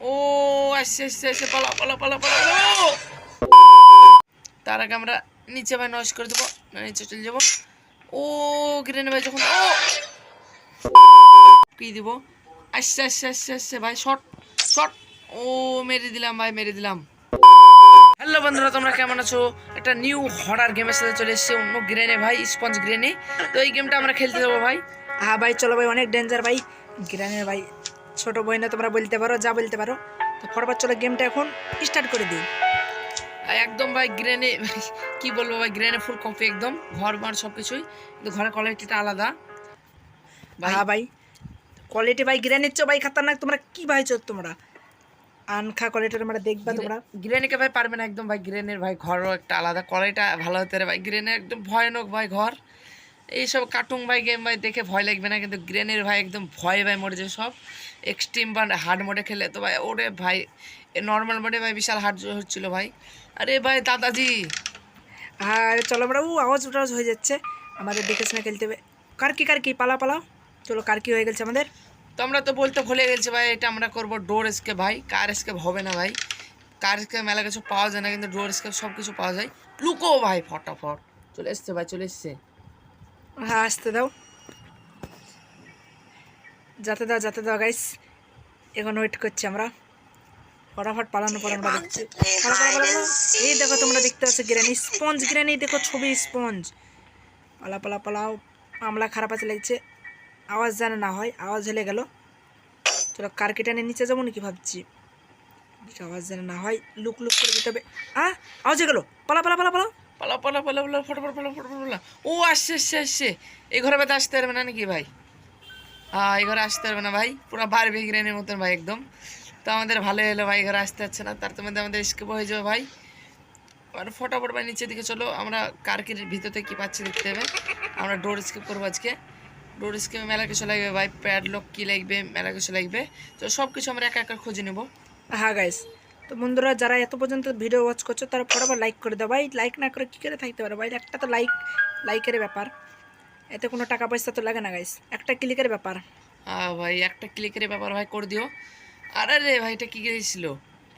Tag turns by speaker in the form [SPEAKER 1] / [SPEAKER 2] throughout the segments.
[SPEAKER 1] ও আসছে আসছে আসছে পালা পালা পালা পালা। তার আগে আমরা নিচে ভাই নয়েস করে দেবো, না, নিচে চলে যাব। ও গ্রেন ভাই যখন ও কি দিব? আসছে আসছে আসছে আসছে ভাই শর্ট শর্ট ও মেরে দিলাম, ভাই, মেরে দিলাম। হ্যালো বন্ধুরা, তোমরা কেমন আছো? একটা নিউ হরার গেমের সাথে চলে এসেছে, অন্য গ্রেনে ভাই স্পঞ্জ গ্রেনে তো এই গেমটা আমরা খেলতে যাব, ভাই।
[SPEAKER 2] হ্যাঁ ভাই, চলো, ভাই, অনেক ডেঞ্জার ভাই। গ্রামের ভাই ছোট বই না তোমরা বলতে পারো যা বলতে পারো। তো ফটাফট চলো গেমটা এখন স্টার্ট করে দিই।
[SPEAKER 1] একদম ভাই গ্রেনে কি বলব ভাই গ্রেনে ফুল কপি একদম ঘর মার সব কিছুই কিন্তু ঘরের কোয়ালিটিটা আলাদা। ভাই
[SPEAKER 2] হ্যাঁ ভাই কোয়ালিটি ভাই গ্রানের চো ভাই খাতারনাক তোমরা কি ভাইছো তোমরা? আনখা কোয়ালিটির মানে দেখবা তোমরা।
[SPEAKER 1] গ্রেনেকে ভাই পারবে না একদম ভাই গ্রেনের ভাই ঘরও একটা আলাদা কোয়ালিটা ভালো হতে রে ভাই। গ্রেনের একদম ভয়ানক ভাই ঘর। এইসব কার্টুন ভাই গেম ভাই দেখে ভয় লাগবে না কিন্তু গ্রেনের ভাই একদম ভয় ভাই মরে যায় সব। এক্সট্রিম বা হার্ড মোডে খেলে। তো ভাই ওরে ভাই নর্মাল মোডে ভাই বিশাল হার্ড হচ্ছিল ভাই। আরে ভাই দাদাজি!
[SPEAKER 2] আর চলো আমরা ও আওয়াজ টাওয়াজ হয়ে যাচ্ছে। আমাদের দেখে শুনে খেলতে হবে। কার কি কার কি? পালা পালাও। চলো কার কি হয়ে গেছে আমাদের?
[SPEAKER 1] তো আমরা তো বলতে ভুলে গেছি ভাই এটা আমরা করব ডোর স্কেপ ভাই। কার স্কেপ হবে না ভাই। কার স্কেপ মেলা কিছু পাওয়া যায় না কিন্তু ডোর স্কেপ সব কিছু পাওয়া যায়। লুকো ভাই ফটাফট। চলে এসছে ভাই চলে এসছে।
[SPEAKER 2] হ্যাঁ আসতে দাও। যাতে দাও যাতে দাও গাইস এখন ওয়েট করছি আমরা। ফটাফট পালানো পালানো করছি দেখছি এই দেখো তোমরা দেখতে পাচ্ছ গ্রানি স্পঞ্জ গ্রানি দেখো ছবি স্পঞ্জ পালা পালা পালাও। আমলা খারাপ আছে লাগছে। আওয়াজ যেন না হয় আওয়াজ হলে গেল। চলো নিয়ে নিচে যাব নাকি ভাবছি। আওয়াজ যেন না হয় লুক লুক করে দিতে হবে। আ আওয়াজ হয়ে গেলো। পালা পালা পালা পালাও।
[SPEAKER 1] পালা পালা পালা পালা ফটোফট ফটো ফটোফট ফটো ও আসছে আসছে আসছে। এই ঘরে বেঁধে আসতে পারবে না নাকি ভাই? হ্যাঁ এই ঘরে আসতে পারবে না ভাই। পুরো বারবি গ্রেনের মতন ভাই একদম। তো আমাদের ভালো হলো ভাই, এই ঘরে আসতে হচ্ছে না। তার তো মধ্যে আমাদের স্কেপ হয়ে যাবে ভাই। আর ফটাফট ভাই নিচের দিকে চলো। আমরা কার্কের ভিতর থেকে কী পাচ্ছি দেখতে হবে। আমরা ডোর স্কিপ করব আজকে। ডোর স্কিপে মেলা কিছু লাগবে ভাই। প্যাডলক কী লাগবে মেলা কিছু লাগবে তো সব কিছু আমরা একা একা খুঁজে নেব।
[SPEAKER 2] হ্যাঁ গাইস তো বন্ধুরা, যারা এত পর্যন্ত ভিডিও ওয়াচ করছ, তারা ফটাফট লাইক করে দাও ভাই। লাইক না করে কী করে থাকতে পারো ভাই? একটা তো লাইক লাইকের ব্যাপার। এতে কোনো টাকা পয়সা তো লাগে না গাইস একটা ক্লিকের ব্যাপার।
[SPEAKER 1] হ্যাঁ ভাই, একটা ক্লিকের ব্যাপার, ভাই, করে দিও। আরে রে, ভাই, এটা কী গেছিল?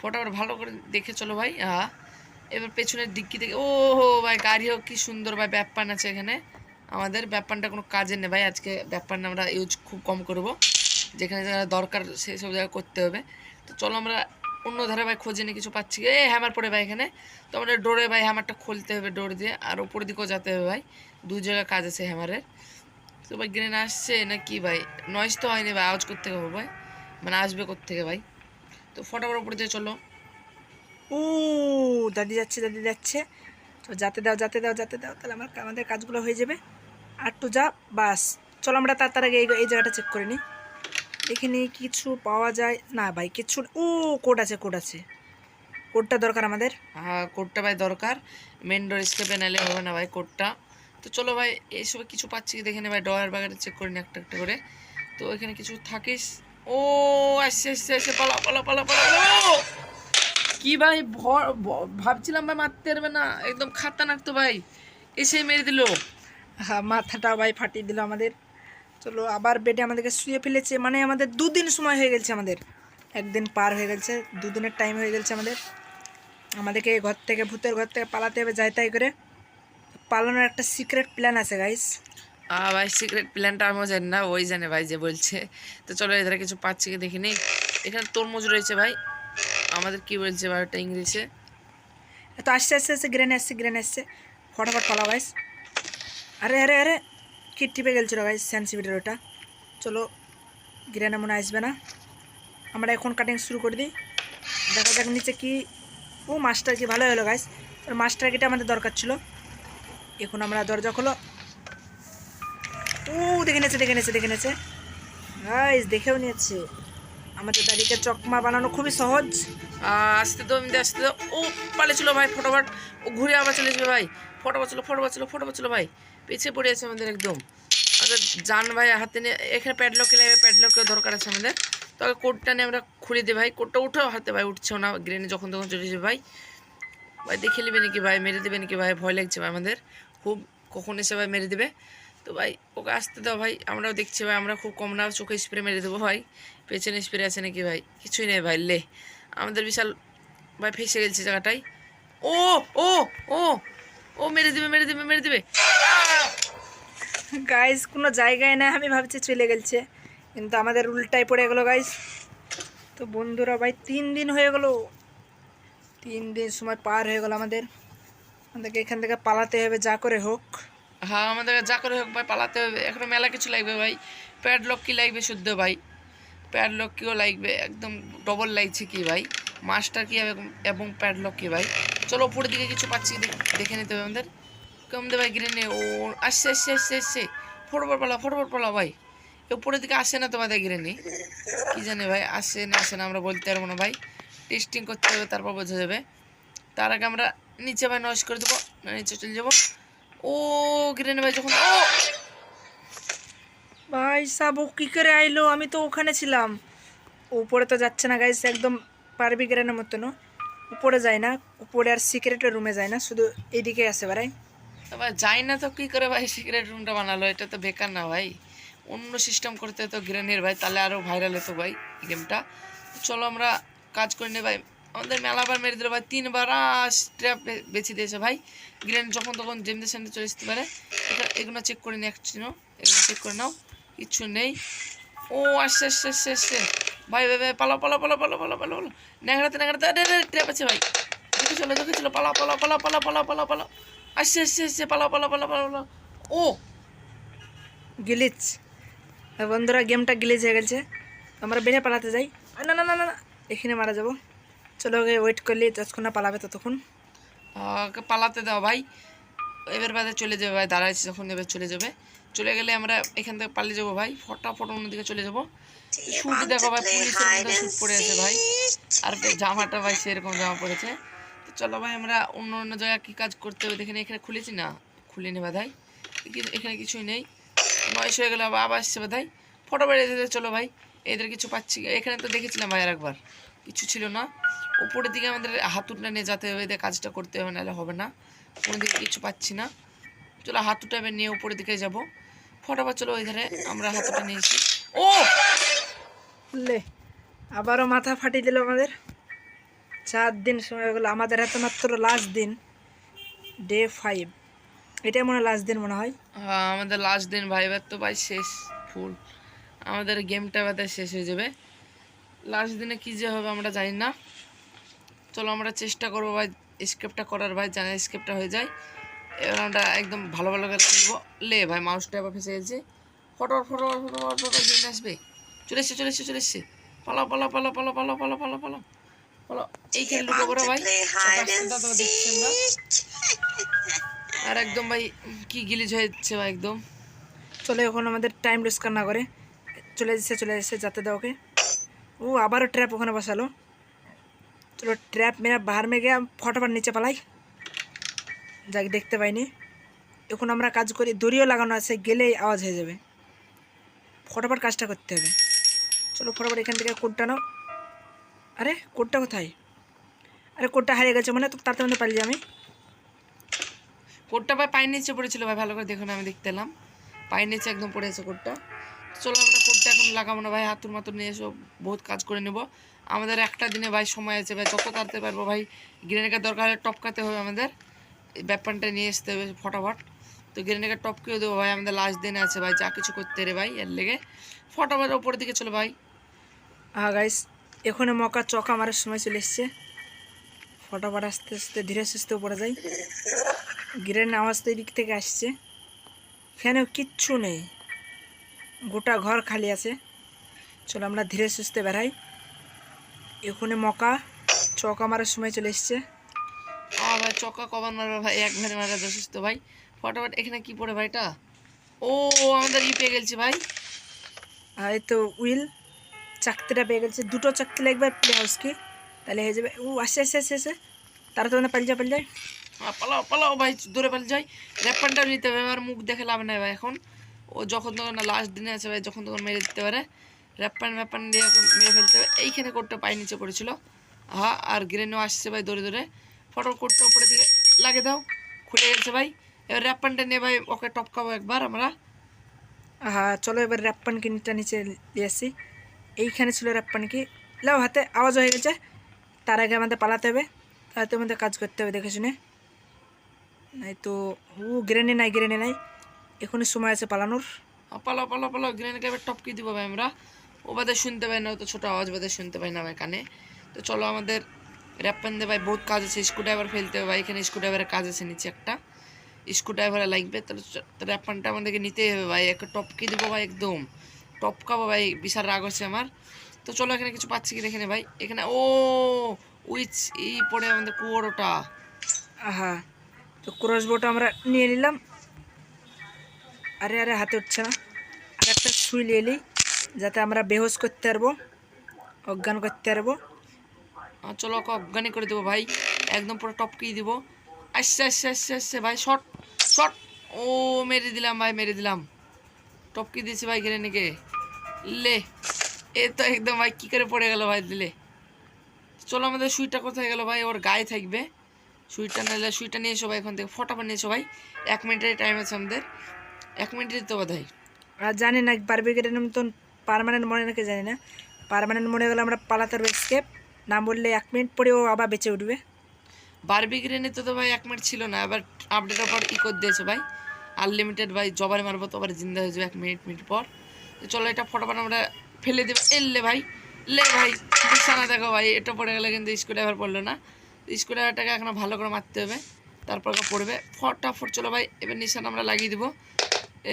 [SPEAKER 1] ফটোফট ভালো করে দেখে চলো, ভাই। হ্যাঁ এবার পেছনের দিকটি থেকে ও হো ভাই গাড়িও কি সুন্দর, ভাই ব্যাপান আছে এখানে। আমাদের ব্যাপানটা কোনো কাজের নেই, ভাই। আজকে ব্যাপান আমরা ইউজ খুব কম করব। যেখানে যেখানে দরকার সেই সব জায়গায় করতে হবে। তো চলো আমরা অন্য ধারে ভাই খোঁজে নিয়ে কিছু পাচ্ছি। এ হ্যামার পড়ে ভাই এখানে। তো আমাদের ডোরে ভাই হ্যামারটা খুলতে হবে ডোর দিয়ে। আর উপর দিকেও যেতে হবে ভাই। দুই জায়গায় কাজ আছে হ্যামারের তো ভাই গ্রেন আসছে না কি ভাই? নয়েজ তো হয়নি ভাই, আওয়াজ করতে হবে ভাই। মানে আসবে থেকে ভাই? তো ফটাফট উপরে দিয়ে চলো।
[SPEAKER 2] ও দাদি যাচ্ছে দাদি যাচ্ছে। তো যাতে দাও যাতে দাও যাতে দাও, তাহলে আমার আমাদের কাজগুলো হয়ে যাবে। আর তো যা, বাস। চলো আমরা তার আগে এই জায়গাটা চেক করে নিই দেখে নিই কিছু পাওয়া যায়। না ভাই কিছু ও কোড আছে কোড আছে। কোডটা দরকার আমাদের?
[SPEAKER 1] হ্যাঁ কোডটা ভাই দরকার। মেন ডোর স্কেপে নাইলে হবে না ভাই কোডটা তো চলো ভাই এইসব কিছু পাচ্ছি কি দেখে নে ভাই ডয়ার বাগারে চেক করে নি একটা একটা করে। তো এখানে কিছু থাকিস। ও আসছে আসছে আসছে পালা পালা পালা পালা! কি ভাই ভাবছিলাম ভাই মারতে পারবে না। একদম খাতারনাক তো ভাই। এসে মেরে দিল।
[SPEAKER 2] হ্যাঁ মাথাটা ভাই ফাটিয়ে দিল আমাদের। চলো আবার বেডে আমাদেরকে শুয়ে ফেলেছে। মানে আমাদের দুদিন সময় হয়ে গেছে আমাদের। একদিন পার হয়ে গেছে দুদিনের টাইম হয়ে গেছে আমাদের। আমাদেরকে ঘর থেকে ভূতের ঘর থেকে পালাতে হবে যাই তাই করে। পালানোর একটা সিক্রেট প্ল্যান আছে গাইস
[SPEAKER 1] আ ভাই সিক্রেট প্ল্যানটা আমিও জানি না ওই জানে ভাই যে বলছে। তো চলো এধারে কিছু পাচ্ছি কি দেখি নেই এখানে তরমুজ রয়েছে ভাই। আমাদের কি বলছে ভাই ওটা ইংলিশে
[SPEAKER 2] তো আস্তে আস্তে আস্তে গ্রেন আসছে গ্রেন আসছে। ফটাফট পালা গাইস আরে আরে আরে! কি টিপে গেছিল গাইস সেন্সিভিটির ওটা। চলো গ্রেনে মনে আসবে না। আমরা এখন কাটিং শুরু করে দিই। দেখা যাক নিচে কি ও মাস্টার কি, ভালো হলো গাইস মাস্টার কিটা আমাদের দরকার ছিল। এখন আমরা দরজা খোলো। ও, দেখে নিয়েছে দেখে নিয়েছে দেখে নিয়েছে। গাইস দেখেও নিয়েছে। আমাদের দাদিকে চকমা বানানো খুবই সহজ।
[SPEAKER 1] আসতে তো এমনি আসতে তো ও পালে ছিল ভাই, ফটোফট। ও, ঘুরে আবার চলে ভাই। ফটো ছিল ফটো ছিল ফটো ছিল ভাই। পিছিয়ে পড়ে আছে আমাদের একদম। আচ্ছা যান ভাই হাতে নিয়ে, এখানে প্যাডলকে লাগবে প্যাডলকের দরকার আছে আমাদের। তবে কোডটা নিয়ে আমরা খুলে দিই ভাই। কোডটা উঠেও, হাতে ভাই উঠছেও না গ্রেনে যখন তখন চলে যাবে ভাই। ভাই দেখে নেবে নাকি ভাই, মেরে দেবে নাকি ভাই, ভয় লাগছে ভাই আমাদের। খুব কখন এসে ভাই মেরে দেবে। তো ভাই ওকে আসতে দাও ভাই, আমরাও দেখছি ভাই, আমরা খুব কম না, চোখে স্প্রে মেরে দেবো ভাই। পেছনে স্প্রে আছে নাকি ভাই? কিছুই নেই ভাই, লে। আমাদের বিশাল ভাই ফেসে গেছে জায়গাটায়। ও ও ও ও, মেরে দেবে মেরে দেবে মেরে দেবে।
[SPEAKER 2] গাইস কোনো জায়গায় না, আমি ভাবছি চলে গেছে কিন্তু আমাদের উল্টায় পড়ে গেলো গাইস তো বন্ধুরা, ভাই, তিন দিন হয়ে গেলো। তিন দিন সময় পার হয়ে গেল আমাদের। আমাদেরকে এখান থেকে পালাতে হবে, যা করে হোক।
[SPEAKER 1] হ্যাঁ আমাদের যা করে হোক, ভাই, পালাতে হবে। এখনও মেলা কিছু লাগবে, ভাই। প্যাড প্যাডলক কি লাগবে শুদ্ধ, ভাই? প্যাড প্যাডলক কিও লাগবে, একদম ডবল লাগছে কি, ভাই? মাস্টার কি এবং এবং প্যাডলক কি, ভাই? চলো উপরের দিকে কিছু পাচ্ছি দেখে নিতে হবে আমাদের। কম দে ভাই গ্রেনে ও, আসছে আসছে আসছে আসছে। ফটোফট পালা ফটোফট পালা ভাই। উপরের দিকে আসে না তোমাদের গ্রেনে কি জানে ভাই, আসে না আসে না, আমরা বলতে পারব না ভাই। টেস্টিং করতে হবে, তারপর বোঝা যাবে। তার আগে আমরা নিচে ভাই নয়েস করে দেবো নিচে চলে যাব। ও গ্রেনে ভাই যখন, ও!
[SPEAKER 2] ভাই, সাব ও কী করে আইলো? আমি তো ওখানে ছিলাম। উপরে তো যাচ্ছে না গাইস একদম পারবি গ্রেনের মতন উপরে যায় না, উপরে আর সিক্রেটের রুমে যায় না, শুধু এদিকে আসে বেড়াই
[SPEAKER 1] এবার যাই না তো কী করে ভাই সিক্রেট রুমটা বানালো এটা তো বেকার না ভাই অন্য সিস্টেম করতে তো গ্রেনের ভাই তাহলে আরও ভাইরাল হতো ভাই গেমটা চলো আমরা কাজ করে নে ভাই আমাদের মেলাবার মেরে দিল ভাই তিনবার স্ট্র্যাপ বেছে দিয়েছে ভাই গ্রেন যখন তখন জেমদের সামনে চলে আসতে পারে এগুলো চেক করে নিয়ে একটু এগুলো চেক করে নাও কিচ্ছু নেই ও আসছে আসছে আসছে আসছে ভাই ভাই ভাই পালাও পালাও পালাও পালাও পালাও পালাও পালাও ন্যাংড়াতে ন্যাংড়াতে ট্র্যাপ আছে ভাই দেখে চলো দেখে চলো পালাও পালাও পালাও পালাও পালাও পালাও পালাও আসছে আসছে আসছে পালাও পালাও পালাও পালাও পালাও। ও!
[SPEAKER 2] গিলিচ। বন্ধুরা গেমটা গিলিচ হয়ে গেছে। আমরা বেড়ে পালাতে যাই। না না না না না, এখানে মারা যাব। চলো ওকে ওয়েট করলি যতক্ষণ না পালাবে ততক্ষণ।
[SPEAKER 1] ওকে পালাতে দাও ভাই। এবার বাদে চলে যাবে ভাই দাঁড়াইছে যখন এবার চলে যাবে। চলে গেলে আমরা এখান থেকে পালিয়ে যাব ভাই। ফটাফট অন্যদিকে চলে যাব। শুট দেখো ভাই পুলিশের মধ্যে শুট পড়ে আছে ভাই। আর জামাটা ভাই সেরকম জামা পড়েছে। চলো ভাই, আমরা অন্য অন্য জায়গায় কী কাজ করতে হবে? দেখে এখানে খুলেছি না? খুলিনি বাধাই। কিন্তু এখানে কিছুই নেই। নয়স হয়ে গেলে, আবার আসছে বাধাই। ফটো বেড়ে চলো ভাই, এদের কিছু পাচ্ছি। এখানে তো দেখেছিলাম ভাই আর একবার কিছু ছিল না। উপরের দিকে আমাদের হাতুটা নিয়ে যেতে হবে, এদের কাজটা করতে হবে, নাহলে হবে না। কোনো দিকে কিছু পাচ্ছি না। চলো হাতুটা এবার নিয়ে উপরের দিকে যাব। ফটাফট চলো ওই ধারে আমরা হাতুটা নিয়েছি। ও!
[SPEAKER 2] লে, আবারও মাথা ফাটিয়ে দিল আমাদের। চার দিন সময় হয়ে গেলো। আমাদের হাতে মাত্র লাস্ট দিন ডে ফাইভ এটাই মনে হয় লাস্ট দিন মনে হয়?
[SPEAKER 1] হ্যাঁ আমাদের লাস্ট দিন ভাই, এবার তো ভাই শেষ ফুল আমাদের গেমটা এবার শেষ হয়ে যাবে। লাস্ট দিনে কী যে হবে আমরা জানি না। চলো আমরা চেষ্টা করব ভাই স্কেপটা করার ভাই, জানা স্কেপটা হয়ে যায়। এবার আমরা একদম ভালো ভালো করে খেলব। লে ভাই মাউসটা এবার ফেসে গেছে। ফটো ফটো ফটো ফটো আসবে। চলে এসছে চলে এসছে চলে এসছে। পালাও পালাও পালাও পালাও পালাও পালাও পালাও। ভাই। আর একদম ভাই কি গিলিজ হয়েছে ভাই একদম।
[SPEAKER 2] চলে এখন আমাদের টাইম লুজ না করে। চলে যাচ্ছে চলে যাচ্ছে যাতে দাও ওকে। ও আবারও ট্র্যাপ ওখানে বসালো। চলো ট্র্যাপ মেরা বাহার মে গিয়ে ফটোফট নিচে পালাই। যাক দেখতে পাইনি। এখন আমরা কাজ করি দড়িও লাগানো আছে গেলেই আওয়াজ হয়ে যাবে। ফটোফট কাজটা করতে হবে। চলো ফটোফট এখান থেকে কোডটা নাও। আরে কোডটা কোথায়? আরে কোডটা হারিয়ে গেছে মানে তো তাড়াতাড়ি মধ্যে পালিয়ে আমি
[SPEAKER 1] কোটটা ভাই পায়ের নিচে পড়েছিল ভাই ভালো করে দেখুন আমি দেখতে এলাম। পায়ের নিচে একদম পড়েছে কোটটা। চলো আমরা কোটটা এখন লাগাবো না ভাই হাতুর মাতুর নিয়ে এসো বহুত কাজ করে নেব। আমাদের একটা দিনে ভাই সময় আছে ভাই যত তাড়াতে পারব ভাই গ্রেনেকার দরকার হলে টপকাতে হবে আমাদের। ব্যাপারটা নিয়ে আসতে হবে ফটাফট। তো গ্রেনেকার টপকেও দেবো ভাই আমাদের লাস্ট দিনে আছে ভাই যা কিছু করতে রে ভাই এর লেগে। ফটাফট ওপরের দিকে চলো ভাই।
[SPEAKER 2] হ্যাঁ গাইস এখানে মকা চকা মারার সময় চলে এসছে। ফটাফট আস্তে আস্তে ধীরে সুস্থে উপরে যাই। গ্রেন আওয়াজ তো এদিক থেকে আসছে। ফ্যানেও কিচ্ছু নেই। গোটা ঘর খালি আছে। চলো আমরা ধীরে সুস্থে বেড়াই। এখানে মকা চকা মারার সময় চলে এসছে।
[SPEAKER 1] ভাই চক্কা কবার মারবে ভাই এক ভাই মারা যথেষ্ট ভাই। ফটাফট এখানে কি পড়ে ভাইটা? ও আমাদের ই পেয়ে গেছি ভাই।
[SPEAKER 2] আর এই তো উইল। চাকতিটা পেয়ে গেছে। দুটো চাকতি লাগবে প্লে হাউসকে তাহলে হয়ে যাবে। ও আসে আসে আসে আসে। তারা তো পালিয়ে যায় পালিয়ে যায়
[SPEAKER 1] পালাও পালাও ভাই দূরে পালিয়ে যাই। র্যাপানটা নিতে হবে আর মুখ দেখে লাভ নাই ভাই এখন। ও যখন তখন না লাস্ট দিনে আছে ভাই যখন তখন মেরে দিতে পারে। র্যাপান র্যাপান দিয়ে মেরে ফেলতে হবে। এইখানে কোটটা পায়ে নিচে পড়েছিল। হ্যাঁ আর গ্রেনও আসছে ভাই দৌড়ে দৌড়ে। ফটো কোটটা উপরে দিকে লাগে দাও। খুলে গেছে ভাই। এবার র্যাপানটা নিয়ে ভাই ওকে টপকাবো একবার আমরা।
[SPEAKER 2] হ্যাঁ চলো এবার র্যাপ্পান কিনটা নিচে নিয়ে আসি। এইখানে ছিল র্যাপ্পান কি? লাও হাতে আওয়াজ হয়ে গেছে। তার আগে আমাদের পালাতে হবে। তাতে আমাদের কাজ করতে হবে দেখে শুনে। নাই তো ও গ্রেনে নাই গ্রেনে নাই। এখনই সময় আছে পালানোর।
[SPEAKER 1] আ, পালাও পালাও পালাও। গ্রেনেডকে এবার টপকি দিব ভাই আমরা। ও বাদে শুনতে পাই না তো ছোটো আওয়াজ বাদে শুনতে পাই না ভাই কানে। তো চলো আমাদের র্যাপ্পান দে ভাই বহুত কাজ আছে। স্ক্রু ড্রাইভার ফেলতে হবে ভাই এখানে স্ক্রু ড্রাইভারের কাজ আছে নিচে একটা। স্ক্রু ড্রাইভারে লাগবে তাহলে র্যাপ্পানটা আমাদেরকে নিতেই হবে ভাই। একটা টপকি দিব ভাই একদম। টপকাবো ভাই বিশাল রাগ হচ্ছে আমার। তো চলো এখানে কিছু পাচ্ছি কি দেখে নে ভাই। এখানে ও উইচ এই পড়ে আমাদের কুয়োর ওটা।
[SPEAKER 2] আহা তো ক্রস বোটা আমরা নিয়ে নিলাম। আরে আরে হাতে উঠছে না। আর একটা সুই নিয়ে নিই যাতে আমরা বেহোশ করতে পারব অজ্ঞান করতে পারব।
[SPEAKER 1] চলো ওকে অজ্ঞানই করে দেবো ভাই। একদম পুরো টপকিয়ে দিব। আসছে আসছে আসছে আসছে ভাই শট শট। ও মেরে দিলাম ভাই মেরে দিলাম। টপকি দিয়েছি ভাই গ্রেনেকে লে এ তো একদম ভাই কী করে পড়ে গেল ভাই দিলে। চলো আমাদের সুইটা কোথায় গেল ভাই? ওর গায়ে থাকবে। সুইটা নিলে সুইটা নিয়ে এসো ভাই এখান থেকে। ফটাফট নিয়ে এসো ভাই। এক মিনিটের টাইম আছে আমাদের। এক মিনিটের তো বোধ হয়
[SPEAKER 2] আর জানি না বারবিকেটের মতন পারমানেন্ট মনে নাকি জানি না। পারমানেন্ট মনে গেলে আমরা পালাতে স্কেপ না বললে এক মিনিট পরে ও আবার বেঁচে উঠবে।
[SPEAKER 1] বারবি গ্রেনে তো তো ভাই এক মিনিট ছিল না। এবার আপডেটের পর ই করে দিয়েছে ভাই? আনলিমিটেড ভাই জবারে মারবো তো আবার জিন্দা হয়ে যাবে এক মিনিট মিনিট পর। তো চলো এটা ফটোফট আমরা ফেলে দেবো। এললে ভাই লে ভাই বিছানা দেখো ভাই এটা পড়ে গেলে কিন্তু স্ক্রু ড্রাইভার পড়ল না। স্ক্রু ড্রাইভারটাকে এখন ভালো করে মারতে হবে তারপর পড়বে। ফটাফট চলো ভাই এবার নিশান আমরা লাগিয়ে দিব।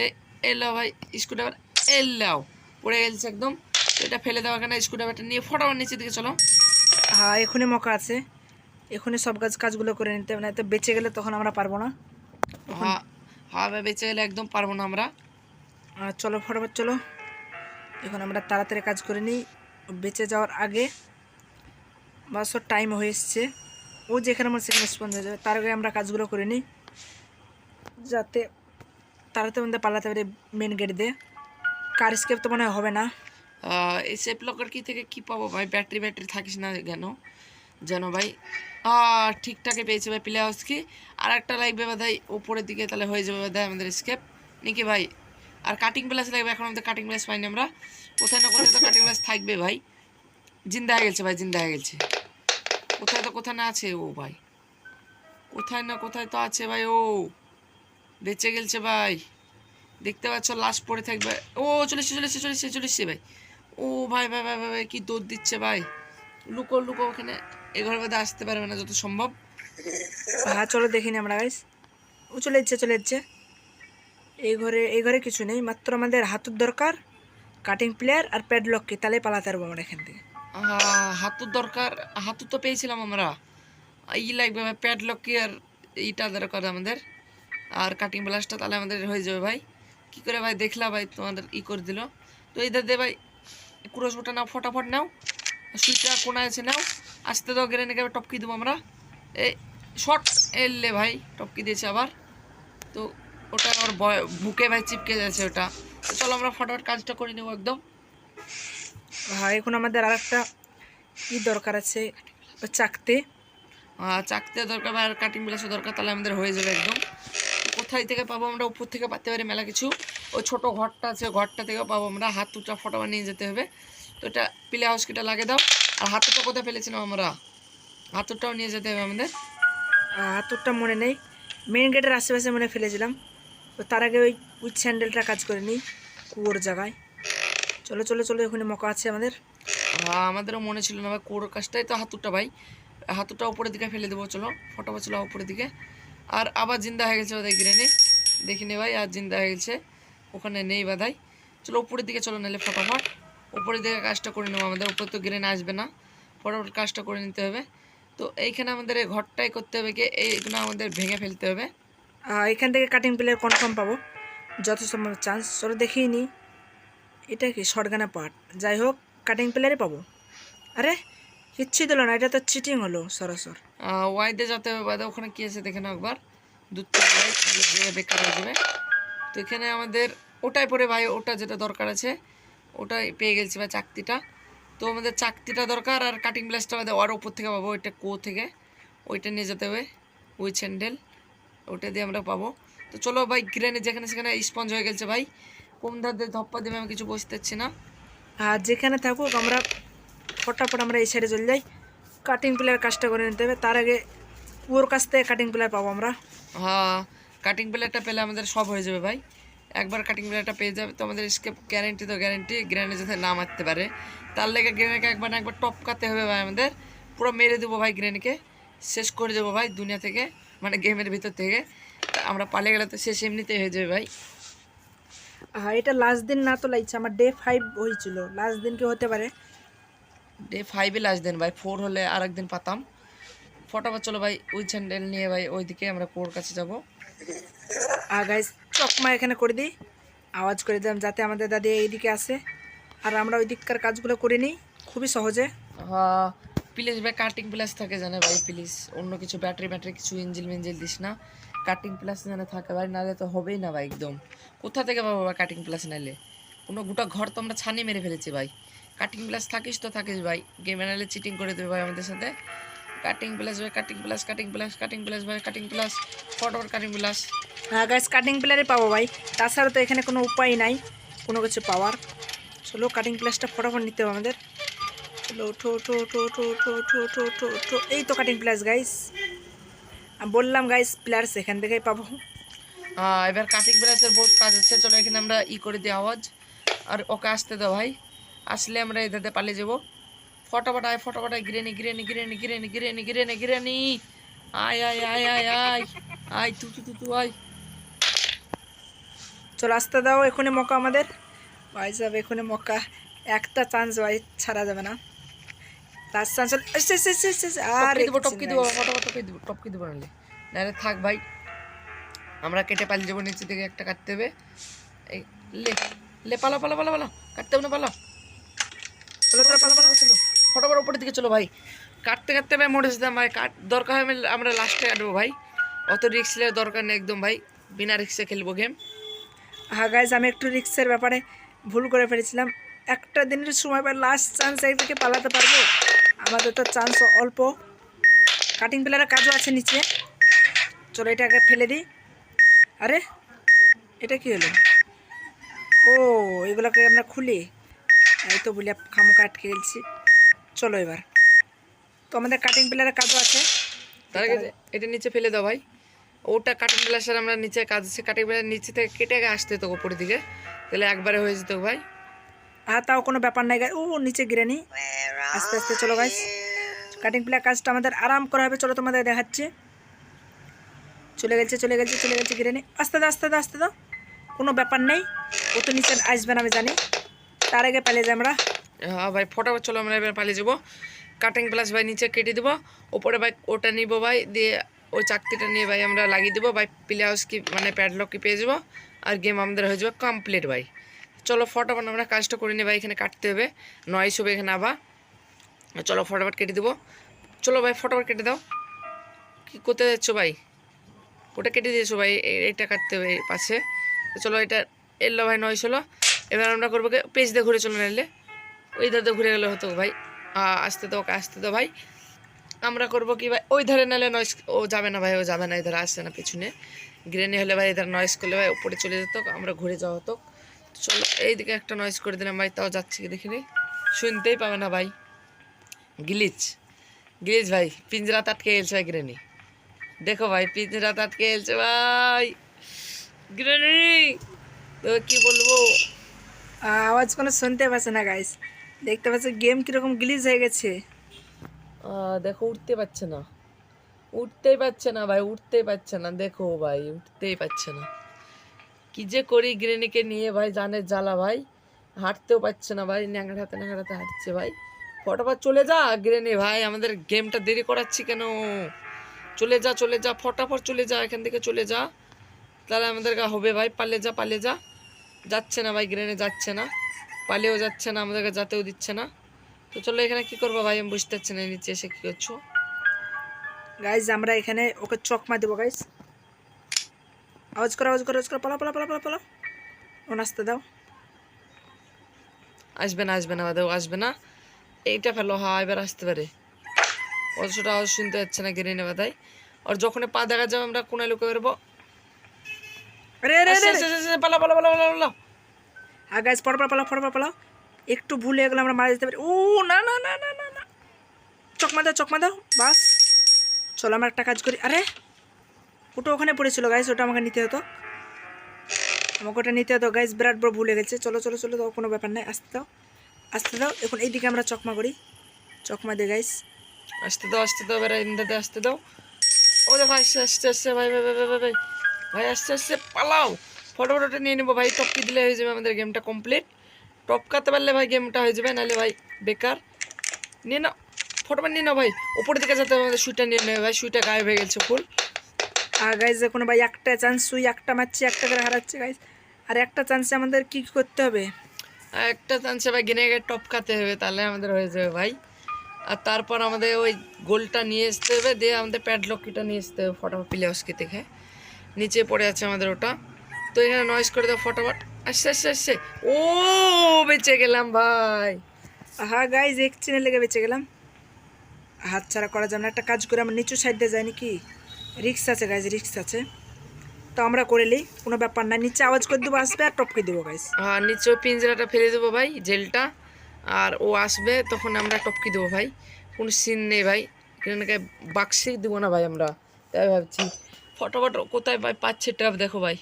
[SPEAKER 1] এ এলো ভাই স্ক্রু ড্রাইভার এলাও পড়ে গেছে একদম। তো এটা ফেলে দেওয়া কেন স্ক্রু ড্রাইভারটা নিয়ে ফটাফট নিচের দিকে চলো।
[SPEAKER 2] হ্যাঁ এখনই মকা আছে। এখনই সব কাজ কাজগুলো করে নিতে হবে না তো বেঁচে গেলে তখন আমরা পারব না।
[SPEAKER 1] হ্যাঁ ভাই বেঁচে গেলে একদম পারব না আমরা।
[SPEAKER 2] আর চলো ফটাফট চলো। এখন আমরা তাড়াতাড়ি কাজ করে নিই। বেঁচে যাওয়ার আগে বাস টাইম হয়ে এসছে। ও যেখানে আমার সেখানে স্পন্দ হয়ে যাবে। তার আগে আমরা কাজগুলো করে নিই। যাতে তাড়াতাড়ি মধ্যে পালাতে পারি মেন গেট দিয়ে। কার স্কেপ তো মনে হয় হবে না।
[SPEAKER 1] এই সেফ লকার কি থেকে কি পাবো ভাই? ব্যাটারি ব্যাটারি থাকিস না কেন? যেন ভাই আহ, ঠিকঠাকই পেয়েছে ভাই প্লে হাউস কি আর একটা লাগবে ভাই উপরের দিকে তাহলে হয়ে যাবে ভাই আমাদের স্কেপ নাকি ভাই আর কাটিং প্লাস লাগবে এখন আমাদের কাটিং প্লাস পাইনি আমরা। কোথায় না কোথায় তো কাটিং প্লাস থাকবে ভাই। জিন্দা হয়ে গেছে ভাই জিন্দা হয়ে গেছে। কোথায় তো কোথায় না আছে ও ভাই। কোথায় না কোথায় তো আছে ভাই ও। বেঁচে গেলছে ভাই। দেখতে পাচ্ছ লাস্ট পড়ে থাকবে। ও চলে চলেছে চলেছে চলেছে চলেছে ভাই। ও ভাই ভাই ভাই ভাই ভাই কি দৌড় দিচ্ছে ভাই। লুকো লুকো ওখানে। এ ঘরের মধ্যে আসতে পারবে না যত সম্ভব।
[SPEAKER 2] হ্যাঁ চলো দেখিনি আমরা গাইস ও চলে যাচ্ছে চলে যাচ্ছে এই ঘরে এই ঘরে কিছু নেই মাত্র আমাদের হাতুর দরকার কাটিং প্লেয়ার আর প্যাডলক কি তাহলে পালাতে পারব আমরা এখান থেকে।
[SPEAKER 1] হাতুর দরকার হাতু তো পেয়েছিলাম আমরা। ই লাগবে ভাই প্যাডলক কি আর এইটা দরকার আমাদের। আর কাটিং ব্লাস্টটা তাহলে আমাদের হয়ে যাবে ভাই। কি করে ভাই দেখলা ভাই তোমাদের ই করে দিল। তো এইটা দে ভাই ক্রোশ বোটা নাও ফটাফট নাও। সুইচটা কোনায় আছে নাও। আসতে দাও গেলে নাকি টপকি দেবো আমরা। এই শর্ট এললে ভাই টপকি দিয়েছে আবার। তো ওটা আমার বুকে ভাই চিপকে যাচ্ছে ওটা। তো চলো আমরা ফটাফট কাজটা করে নেব একদম।
[SPEAKER 2] হ্যাঁ এখন আমাদের আর একটা কি দরকার আছে চাকতে।
[SPEAKER 1] আহ, চাকতে দরকার বা কাটিং ব্লাসও দরকার তাহলে আমাদের হয়ে যাবে একদম। তো কোথায় থেকে পাবো আমরা? উপর থেকে পাতে পারি মেলা কিছু। ওই ছোট ঘরটা আছে ঘরটা থেকেও পাবো আমরা। হাত দুটা ফটো নিয়ে যেতে হবে। তো এটা প্লে হাউস কিটা লাগে দাও। আর হাতুটা কোথায় ফেলেছিলাম আমরা? হাতুরটাও নিয়ে যেতে হবে আমাদের।
[SPEAKER 2] হাতুরটা মনে নেই। মেন গেটের আশেপাশে মনে ফেলেছিলাম। তো তার আগে ওই উইথ স্যান্ডেলটা কাজ করে নিই কুয়োর জায়গায়। চলো চলো চলো এখানে মকা আছে আমাদের।
[SPEAKER 1] আমাদেরও মনে ছিল না ভাই কোর কাজটাই তো হাতুরটা ভাই। হাতুরটা উপরের দিকে ফেলে দেবো চলো। ফটো চলো উপরের দিকে। আর আবার জিন্দা হয়ে গেছে ওদের গ্রেনে দেখিনি ভাই আর জিন্দা হয়ে গেছে। ওখানে নেই বাধাই। চলো উপরের দিকে চলো নাহলে ফটাফট। উপরের দিকে কাজটা করে নেব আমাদের উপরে তো গ্রেন আসবে না ফটাফট কাজটা করে নিতে হবে। তো এইখানে আমাদের এই ঘরটাই করতে হবে কি এইগুলো আমাদের ভেঙে ফেলতে হবে।
[SPEAKER 2] এখান থেকে কাটিং প্লেয়ার কনফার্ম পাবো যত সম্ভব চান্স চলো দেখিয়ে নিই এটা কি শর্টগানা পার্ট যাই হোক কাটিং প্লেয়ারই পাবো। আরে কিচ্ছুই দিল না এটা তো চিটিং হলো সরাসর।
[SPEAKER 1] ওয়াইডে যেতে হবে বাদে ওখানে কী আছে দেখে নাও একবার। দুধ বেকার হয়ে যাবে। তো এখানে আমাদের ওটাই পরে ভাই ওটা যেটা দরকার আছে ওটাই পেয়ে গেছি ভাই চাকতিটা। তো আমাদের চাকতিটা দরকার আর কাটিং ব্লাসটা বাদে ওর ওপর থেকে পাবো ওইটা কো থেকে। ওইটা নিয়ে যেতে হবে ওই স্যান্ডেল ওটা দিয়ে আমরা পাবো। তো চলো ভাই গ্রেনে যেখানে সেখানে স্পঞ্জ হয়ে গেছে ভাই। কোন ধার দিয়ে ধপ্পা দেবে আমি কিছু বুঝতে পারছি না।
[SPEAKER 2] আর যেখানে থাকুক আমরা ফটাফট আমরা এই সাইডে চলে যাই। কাটিং প্লেয়ার কাজটা করে নিতে হবে তার আগে ওর কাছ থেকে কাটিং প্লেয়ার পাবো আমরা।
[SPEAKER 1] হ্যাঁ কাটিং প্লেয়ারটা পেলে আমাদের সব হয়ে যাবে ভাই। একবার কাটিং প্লেয়ারটা পেয়ে যাবে। তো আমাদের স্কেপ গ্যারেন্টি তো গ্যারেন্টি গ্রেনে যাতে না মারতে পারে। তার লেগে গ্রেনেকে একবার না একবার টপকাতে হবে ভাই আমাদের। পুরো মেরে দেবো ভাই গ্রেনকে শেষ করে দেবো ভাই দুনিয়া থেকে মানে গেমের ভিতর থেকে। আমরা পালিয়ে গেলে তো শেষ এমনিতেই হয়ে যাবে ভাই।
[SPEAKER 2] হ্যাঁ এটা লাস্ট দিন না তো লাগছে আমার ডে ফাইভ হয়েছিল। লাস্ট দিন কি হতে পারে?
[SPEAKER 1] ডে ফাইভে লাস্ট দিন ভাই ফোর হলে আর একদিন পাতাম। ফটাফট চলো ভাই ওই স্যান্ডেল নিয়ে ভাই ওইদিকে আমরা কোর কাছে যাব।
[SPEAKER 2] আর চকমা এখানে করে দিই। আওয়াজ করে দিলাম যাতে আমাদের দাদি এইদিকে আসে আর আমরা ওই দিককার কাজগুলো করে নিই, খুবই সহজে।
[SPEAKER 1] প্লিজ ভাই কাটিং প্লাস থাকে জানে ভাই, প্লিজ। অন্য কিছু ব্যাটারি ব্যাটারি কিছু ইঞ্জিল মিঞ্জিল দিস না। কাটিং প্লাস যেন থাকে ভাই, নাহলে তো হবেই না ভাই একদম। কোথা থেকে পাবো ভাই কাটিং প্লাস নাইলে? কোনো গোটা ঘর তো আমরা ছানি মেরে ফেলেছি ভাই। কাটিং প্লাস থাকিস তো থাকিস ভাই। গেমে নাহলে চিটিং করে দেবে ভাই আমাদের সাথে। কাটিং প্লাস ভাই cutting plus cutting plus cutting plus ভাই কাটিং প্লাস ফটোর কাটিং প্লাস
[SPEAKER 2] হ্যাঁ গাইজ কাটিং প্লেয়ারে পাবো ভাই। তাছাড়া তো এখানে কোনো উপায় নাই কোনো কিছু পাওয়ার। চলো কাটিং প্লাসটা ফটাফট নিতে হবে আমাদের। চলো ওঠো ওঠো ওঠো ওঠো ওঠো ওঠো ওঠো ওঠো ওঠো। এই তো কাটিং প্লাস গাইস আমি বললাম গাইস প্লেয়ার এখান থেকেই পাবো।
[SPEAKER 1] এবার কাটিং প্লাসের বহুত কাজ আছে। চলো এখানে আমরা ই করে দিই আওয়াজ। আর ওকে আসতে দাও ভাই। আসলে আমরা এদাতে পালিয়ে যাব। ফটাফট আয় ফটাফট আয় গিরেনি গিরেনি গিরেনি গিরেনি গিরেনি গিরেনি গিরেনি আয় আয় আয় আয় আয় আয় তু তু তু তু আয়।
[SPEAKER 2] চলো আসতে দাও এখনই মকা আমাদের। ভাই সাহেব এখনই মক্কা। একটা চান্স ভাই ছাড়া যাবে না। লাস্ট চান্স আর
[SPEAKER 1] টপকি দেবো টপকি দেবো ফটাফট টপকি দেবো টপকি দেবো নাহলে। নাহলে থাক ভাই আমরা কেটে পালিয়ে যাব নিচে থেকে একটা কাটতে হবে। এই লে লে পালা পালা পালা পালা কাটতে হবে না পালা। চলো চলো পালা পালা চলো। ফটাফট উপরের দিকে চলো ভাই। কাটতে কাটতে ভাই মরে যেতাম ভাই। কাট, দরকার হয় আমরা লাস্টে কাটবো ভাই। অত রিক্স নেওয়ার দরকার নেই একদম ভাই। বিনা রিক্সে খেলব গেম
[SPEAKER 2] হ্যাঁ গাইজ আমি একটু রিক্সের ব্যাপারে ভুল করে ফেলেছিলাম। একটা দিনের সময় পর লাস্ট চান্স একদিকে পালাতে পারব। আমাদের তো চান্স অল্প। কাটিং প্লেয়ারের কাজও আছে নিচে। চলো এটা আগে ফেলে দিই। আরে, এটা কি হলো? ও, এগুলোকে আমরা খুলি। এই তো বলি খামোকা আটকে গেছি চলো এবার। তো আমাদের কাটিং প্লেয়ারের কাজও আছে।
[SPEAKER 1] তার আগে এটা নিচে ফেলে দাও ভাই। ওটা কাটিং গ্লাসের আমরা নিচে কাজ আছে। কাটিং গ্লাস নিচে থেকে কেটে আসতে তো উপরের দিকে। তাহলে একবারে হয়ে যেত ভাই।
[SPEAKER 2] আর তাও কোনো ব্যাপার নাই গাই ও নিচে গিরে নি আস্তে আস্তে চলো গাইস কাটিং প্লেয়ার কাজটা আমাদের আরাম করা হবে। চলো তোমাদের দেখাচ্ছি। চলে গেছে চলে গেছে চলে গেছে গিরে নি আস্তে দাও আস্তে দাও আস্তে দাও। কোনো ব্যাপার নেই। ও তো নিচে আসবে না আমি জানি। তার আগে পালিয়ে যাই আমরা।
[SPEAKER 1] ভাই ফটাফট চলো, আমরা এবার পালিয়ে যাব। কাটিং প্লাস ভাই, নিচে কেটে দেবো। ওপরে ভাই, ওটা নিবো ভাই, দিয়ে ওই চাকতিটা নিয়ে ভাই আমরা লাগিয়ে দেবো। ভাই প্লে হাউস কি মানে প্যাডলক কি পেয়ে যাব। আর গেম আমাদের হয়ে যাবে কমপ্লিট ভাই। চলো, ফটাফট আমরা কাজটা করে নিই ভাই, এখানে কাটতে হবে। নয় হবে এখানে আবার। চলো, ফটাফট কেটে দেবো। চলো ভাই, ফটাফট কেটে দাও। কি করতে যাচ্ছ ভাই? ওটা কেটে দিয়েছ ভাই এটা কাটতে হবে পাশে। চলো, এটা এলো ভাই নয় হলো। এবার আমরা করব পেজ দিয়ে ঘুরে চলে নিলে ওই ধারে ঘুরে গেলে হতো ভাই। আসতে তো ওকে আসতে তো ভাই। আমরা করব কি ভাই? ওই ধারে নাহলে নয়েস ও যাবে না ভাই, ও যাবে না এধারে আসছে না পিছনে। গ্রেনে হলে ভাই এধারে নয়েস করলে ভাই উপরে চলে যেত, আমরা ঘুরে যাওয়া হতো। চলো, এইদিকে একটা নয়েস করে দিলাম ভাই, তাও যাচ্ছে কি দেখিনি শুনতেই পাবে না ভাই। গিলিচ গিলিচ ভাই পিঞ্জরা আটকে এলছে ভাই গ্রেনি দেখো ভাই পিঞ্জরা আটকে এলছে ভাই। গ্রেনি তো কি বলব?
[SPEAKER 2] আওয়াজ কোনো শুনতে পাচ্ছে না গাইস দেখতে পাচ্ছে গেম কীরকম গ্লিজ হয়ে গেছে।
[SPEAKER 1] দেখো, উঠতে পারছে না। উঠতেই পারছে না ভাই, উঠতেই পারছে না। দেখো ভাই, উঠতেই পারছে না। কি যে করি গ্রেনিকে নিয়ে ভাই জানে জ্বালা ভাই। হাঁটতেও পারছে না ভাই ন্যাংড়াতে ন্যাংড়াতে হাঁটছে ভাই। ফটাফট চলে যা গ্রেনি ভাই, আমাদের গেমটা দেরি করাচ্ছি কেন? চলে যা চলে যা, ফটাফট চলে যা, এখান থেকে চলে যা। তাহলে আমাদের গা হবে ভাই পালে যা পালে যা। যাচ্ছে না ভাই গ্রেনে যাচ্ছে না। পালেও যাচ্ছে না আমাদেরকে যাতেও দিচ্ছে না। তো চলো এখানে কি করব ভাই? আমি বুঝতে পারছি না নিচে এসে কি করছ?
[SPEAKER 2] গাইজ আমরা এখানে ওকে চকমা দেবো গাইজ আওয়াজ করো আওয়াজ করো আওয়াজ করো পালা পালা পালা পালা পালা ও নাচতে দাও।
[SPEAKER 1] আসবে না আসবে না বাদেও আসবে না। এইটা ফেলো হা এবার আসতে পারে। অতটা আওয়াজ শুনতে যাচ্ছে না গেরিনে বাদাই আর যখন পা দেখা যাবে আমরা কোনায় লুকে বেরবো।
[SPEAKER 2] আরে
[SPEAKER 1] পালা পালা পালা পালা পালা
[SPEAKER 2] আর গাইজ পড়পড় পালাও পড়পড় পালাও একটু ভুল গেলে আমরা মারা যেতে পারি। ও, না না না না না না। চকমা দাও চকমা দাও বাস। চলো, আমরা একটা কাজ করি। আরে, ওটা ওখানে পড়েছিল গাইজ ওটা আমাকে নিতে হতো। আমাকে ওটা নিতে হতো গাইজ বিরাট বড় ভুলে গেছে। চলো চলো চলো দাও কোনো ব্যাপার নাই, আসতে দাও আসতে দাও। এখন এইদিকে আমরা চকমা করি। চকমা দে গাইজ
[SPEAKER 1] আসতে দাও আসতে দাও এবার ইন্দাতে আসতে দাও। ও দেখো, আসছে আসছে আসছে, ভাই ভাই ভাই ভাই ভাই ভাই, আসছে আসছে, পালাও। ফটো ফটোটা নিয়ে নেব ভাই টপকি দিলে হয়ে যাবে আমাদের গেমটা কমপ্লিট টপকাতে পারলে ভাই গেমটা হয়ে যাবে নাহলে ভাই বেকার। নিয়ে নাও ফটোটা নিয়ে নাও ভাই উপরের দিকে যাতে আমাদের সুইটা নিয়ে নেবে ভাই সুইটা গায়েব হয়ে গেছে ফুল
[SPEAKER 2] আর গাইজ এখন ভাই একটা চান্স সুই একটা মারছি একটা করে হারাচ্ছে গাইজ আর একটা চান্সে আমাদের কি করতে হবে?
[SPEAKER 1] আর একটা চান্সে ভাই গেনে গিয়ে টপকাতে হবে তাহলে আমাদের হয়ে যাবে ভাই। আর তারপর আমাদের ওই গোলটা নিয়ে আসতে হবে দিয়ে আমাদের প্যাডলকিটা নিয়ে আসতে হবে ফটোফট প্লে হাউসকে দেখে। নিচে পড়ে আছে আমাদের ওটা। তো এখানে নয়েস করে দেবো ফটোফট। আসছে আসছে আসছে। ও বেঁচে গেলাম ভাই।
[SPEAKER 2] হ্যাঁ গাইজ এক চিনে লেগে বেঁচে গেলাম। হাত ছাড়া করা যাবে না। একটা কাজ করে আমার নিচু সাইডে যাই নাকি? রিক্স আছে গাইজ রিক্স আছে। তো আমরা করে নিই। কোনো ব্যাপার না। নিচে আওয়াজ করে দেবো আসবে আর টপকে দেবো গাইজ
[SPEAKER 1] আর নিচে পিঞ্জরাটা ফেলে দেবো ভাই জেলটা। আর ও আসবে তখন আমরা টপকি দেবো ভাই। কোনো সিন নেই ভাই। এখানে বাক্সে দেবো না ভাই আমরা। তাই ভাবছি। ফটোফট কোথায় ভাই? পাচ্ছে ট্র্যাপ দেখো ভাই।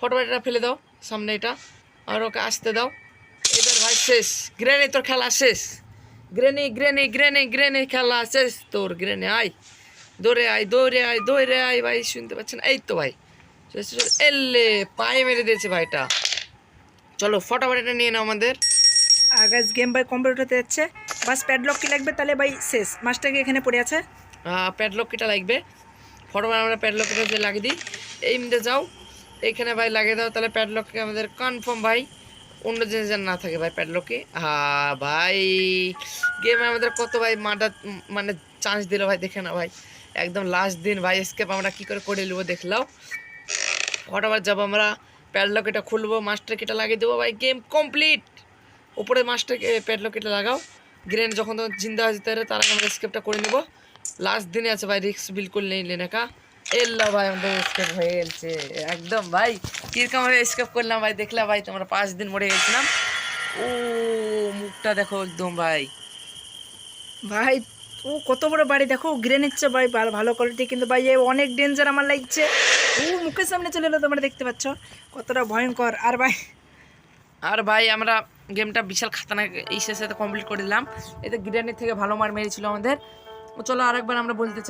[SPEAKER 1] ফটোফট ফেলে দাও সামনে এটা। আর ওকে আসতে দাও। এবার ভাই শেষ। গ্রেনে তোর খেলা শেষ। গ্রেনে গ্রেনে গ্রেনে গ্রেনে খেলা শেষ। তোর গ্রেনে আয়। দৌড়ে আয় দৌড়ে আয় দৌড়ে আয় ভাই শুনতে পাচ্ছেন? এই তো ভাই। এলে পায়ে মেরে দিয়েছে ভাইটা। চলো ফটাফট নিয়ে নাও আমাদের।
[SPEAKER 2] আর গাইজ গেম ভাই কমপ্লিট হতে যাচ্ছে। বাস প্যাডলক কি লাগবে তাহলে ভাই শেষ। মাছটা কি এখানে পড়ে আছে?
[SPEAKER 1] প্যাডলক কিটা লাগবে? ফটোফট আমরা প্যাডলক কিটা যে লাগিয়ে দিই। এই মিনিটে যাও। এইখানে ভাই লাগিয়ে দাও, তাহলে প্যাডলককে আমাদের কনফার্ম ভাই। অন্য জিনিস যেন না থাকে ভাই প্যাডলকে হা ভাই গেমে আমাদের কত ভাই মাডা মানে চান্স দিল ভাই, দেখে না ভাই। একদম লাস্ট দিন ভাই স্কেপ আমরা কি করে করে নেব দেখলাও ফটোফট যাব আমরা প্যাডলক এটা খুলবো মাস্টার কিটা লাগিয়ে দেবো ভাই গেম কমপ্লিট উপরে মাস্টার প্যাডলক এটা লাগাও। গ্রেন যখন তখন জিন্দা হয়ে যেতে তার আগে আমরা স্কেপটা করে নেব। লাস্ট দিনে আছে ভাই রিক্স বিলকুল নেই, লেনাকা। এল্লা ভাই আমাদের স্কেপ হয়ে গেছে। একদম ভাই কীরকম ভাবে স্কেপ করলাম ভাই দেখলাম ভাই তোমরা পাঁচ দিন মরে গেছিলাম। ও মুখটা দেখো একদম ভাই।
[SPEAKER 2] ভাই ও কত বড় বাড়ি দেখো গ্রেনেড চেয়ে ভাই ভালো কোয়ালিটি কিন্তু ভাই এ অনেক ডেঞ্জার আমার লাগছে। ও মুখের সামনে চলে এলো তোমরা দেখতে পাচ্ছ। কতটা ভয়ঙ্কর। আর ভাই
[SPEAKER 1] আর ভাই আমরা গেমটা বিশাল খাতানা এই শেষে কমপ্লিট করে দিলাম। এতে গ্রেনেড থেকে ভালো মার মেরেছিল আমাদের। ও চলো আরেকবার আমরা বলতে চাই।